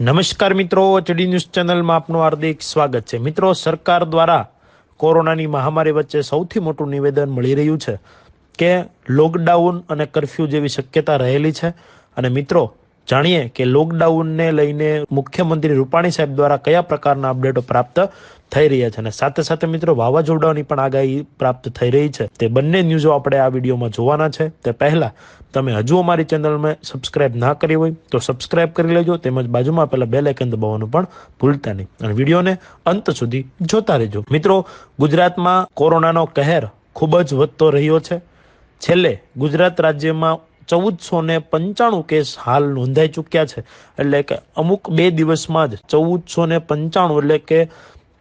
નમસ્કાર મિત્રો HD news ચેનલમાં આપનું હાર્દિક સ્વાગત છે. મિત્રો, સરકાર દ્વારા કોરોનાની મહામારી વચ્ચે સૌથી મોટું નિવેદન મળી રહ્યું છે કે લોકડાઉન અને કરફ્યુ જેવી શક્યતા રહેલી છે. અને મિત્રો જાણીએ કે લોકડાઉનને લઈને મુખ્યમંત્રી રૂપાણી સાહેબ દ્વારા કયા પ્રકારના અપડેટો પ્રાપ્ત થઈ રહ્યા છે અને સાથે સાથે મિત્રો વાવાઝોડાની પણ આગાહી પ્રાપ્ત થઈ રહી છે. તે બંને ન્યૂઝો આપણે આ વિડીયોમાં જોવાના છે. તે પહેલા તમે હજુ અમારી ચેનલમાં સબસ્ક્રાઇબ ના કરી હોય તો સબસ્ક્રાઇબ કરી લેજો. તેમજ બાજુમાં આપેલા બેલ આઇકન દબાવવાનું પણ ભૂલતા નહીં. અને વિડીયોને અંત સુધી જોતા રહેજો. મિત્રો, ગુજરાતમાં કોરોનાનો કહેર ખૂબ જ વધતો રહ્યો છે. છેલ્લે ગુજરાત રાજ્યમાં ચૌદસો ને પંચાણું કેસ હાલ નોંધાઈ ચૂક્યા છે. એટલે કે અમુક બે દિવસમાં જ ચૌદસો ને પંચાણું એટલે કે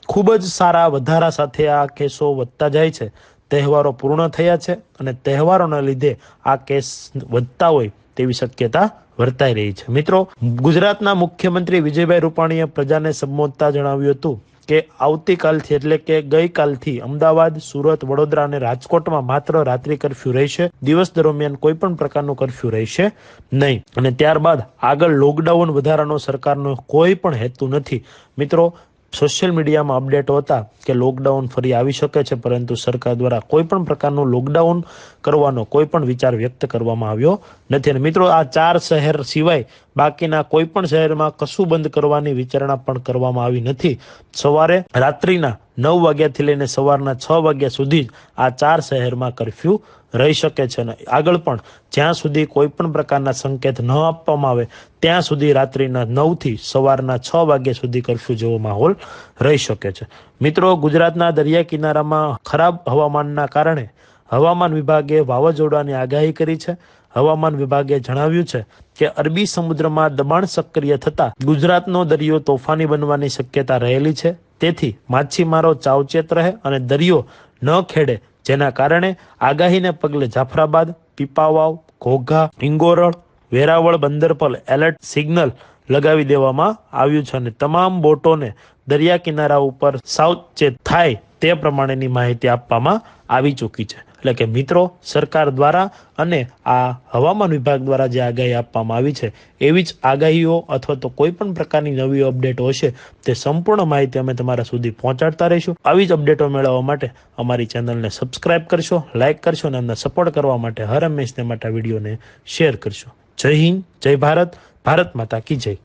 ખૂબ જ સારા વધારા સાથે આ કેસો વધતા જાય છે. તહેવારો પૂર્ણ થયા છે અને તહેવારોના લીધે આ કેસ વધતા હોય તેવી શક્યતા વર્તાઈ રહી છે. મિત્રો, ગુજરાતના મુખ્યમંત્રી વિજયભાઈ રૂપાણીએ પ્રજાને સંબોધતા જણાવ્યું હતું કે આવતીકાલથી એટલે કે ગઈકાલથી અમદાવાદ, સુરત, વડોદરા અને રાજકોટમાં માત્ર રાત્રિ કરફ્યુ રહેશે. દિવસ દરમિયાન કોઈ પણ પ્રકારનું કરફ્યુ રહેશે નહીં. અને ત્યારબાદ આગળ લોકડાઉન વધારાનો સરકારનો કોઈ પણ હેતુ નથી. મિત્રો સોશિયલ મીડિયામાં અપડેટો હતા કે લોકડાઉન ફરી આવી શકે છે, પરંતુ સરકાર દ્વારા કોઈ પણ પ્રકારનું લોકડાઉન કરવાનો કોઈ પણ વિચાર વ્યક્ત કરવામાં આવ્યો નથી. અને મિત્રો, આ ચાર શહેર સિવાય બાકીના કોઈ પણ શહેરમાં કશું બંધ કરવાની વિચારણા પણ કરવામાં આવી નથી. સવારે રાત્રિના નવ વાગ્યાથી લઈને સવારના છ વાગ્યા સુધી જ આ ચાર શહેરમાં કરફ્યુ રહી શકે છે અને આગળ પણ જ્યાં સુધી કોઈ પણ પ્રકારના સંકેત ન આપવામાં આવે, ત્યાં સુધી રાત્રિના નવથી સવારના છ વાગ્યા સુધી કરફ્યુ જેવો માહોલ રહી શકે છે. મિત્રો, ગુજરાતના દરિયા કિનારામાં ખરાબ હવામાનના કારણે હવામાન વિભાગે વાવાઝોડાની આગાહી કરી છે. હવામાન વિભાગે જણાવ્યું છે કે, અરબી સમુદ્રમાં દબાણ સક્રિય થતા ગુજરાતનો દરિયો તોફાની બનવાની શક્યતા રહેલી છે. તેથી માછીમારો ચાવચેત રહે અને દરિયો ન ખેડે, જેના કારણે આગાહીને પગલે જાફરાબાદ, પીપાવાવ, ઘોઘા ઇંગોરળ વેરાવળ બંદર પર એલર્ટ સિગ્નલ લગાવી દેવામાં આવ્યું છે અને તમામ બોટોને દરિયા કિનારા ઉપર સાવચેત થાય તે પ્રમાણેની માહિતી આપવામાં આવી ચૂકી છે. એટલે કે મિત્રો, સરકાર દ્વારા અને આ હવામાન વિભાગ દ્વારા જે આગાહી આપવામાં આવી છે, એવી જ આગાહીઓ અથવા તો કોઈ પણ પ્રકારની નવી અપડેટો હશે, તે સંપૂર્ણ માહિતી અમે તમારા સુધી પહોંચાડતા રહીશું. આવી જ અપડેટો મેળવવા માટે અમારી ચેનલને સબસ્ક્રાઇબ કરશો, લાઇક કરશો અને અમને સપોર્ટ કરવા માટે હર હંમેશને માટે વિડીયોને શેર કરશો. જય હિન્દ, જય ભારત ભારત માતા કી જય.